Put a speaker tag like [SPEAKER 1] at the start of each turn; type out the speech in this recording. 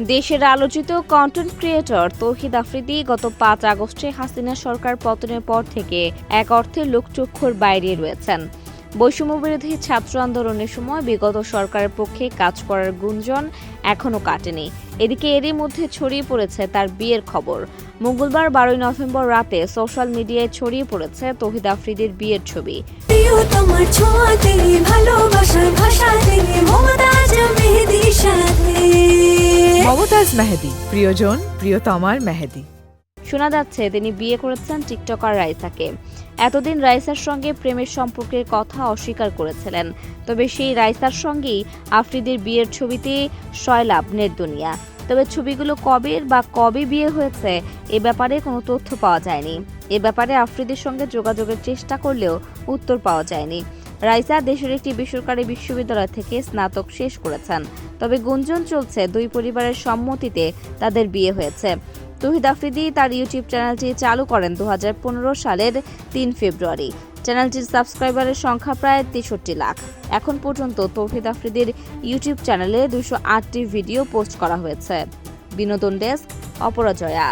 [SPEAKER 1] দেশের আলোচিত content creator তৌহিদ আফ্রিদি গত পাঁচ আগস্টে হাসিনা সরকার পতনের পর থেকে এক অর্থে লোকচক্ষুর বাইরে রয়েছেন। বৈষম্যবিরোধী ছাত্র আন্দোলনের সময় বিগত সরকারের পক্ষে কাজ করার গুঞ্জন এখনও কাটেনি। এদিকে এরই মধ্যে ছড়িয়ে পড়েছে তার বিয়ের খবর। মঙ্গলবার বারোই নভেম্বর রাতে সোশ্যাল মিডিয়ায় ছড়িয়ে পড়েছে তৌহিদ আফ্রিদির বিয়ের ছবি।
[SPEAKER 2] মমতাজ মেহেদি।
[SPEAKER 3] প্রিয়জন, প্রিয়তমার মেহেদি।
[SPEAKER 1] শোনা যাচ্ছে, তিনি বিয়ে করেছেন টিকটকার রাইসাকে। এতদিন রাইসার সঙ্গে প্রেমের সম্পর্কের কথা অস্বীকার করেছিলেন। তবে সেই রাইসার সঙ্গেই আফ্রিদির বিয়ের ছবিতে সয়লাভ নেট দুনিয়া। তবে ছবিগুলো কবের বা কবে বিয়ে হয়েছে, এ ব্যাপারে কোনো তথ্য পাওয়া যায়নি। এ ব্যাপারে আফ্রিদির সঙ্গে যোগাযোগের চেষ্টা করলেও উত্তর পাওয়া যায়নি। রাইসা দেশের একটি বেসরকারি বিশ্ববিদ্যালয় থেকে স্নাতক শেষ করেছেন। তবে গুঞ্জন চলছে দুই পরিবারের সম্মতিতে তাদের বিয়ে হয়েছে। তহিদ আফ্রিদি তার ইউটিউব চ্যানেলটি চালু করেন দু হাজার পনেরো সালের তিন ফেব্রুয়ারি। চ্যানেলটির সাবস্ক্রাইবারের সংখ্যা প্রায় তেষট্টি লাখ। এখন পর্যন্ত তৌহিদ আফ্রিদির ইউটিউব চ্যানেলে দুশো আটটি ভিডিও পোস্ট করা হয়েছে। বিনোদন ডেস্ক, অপরাজয়া।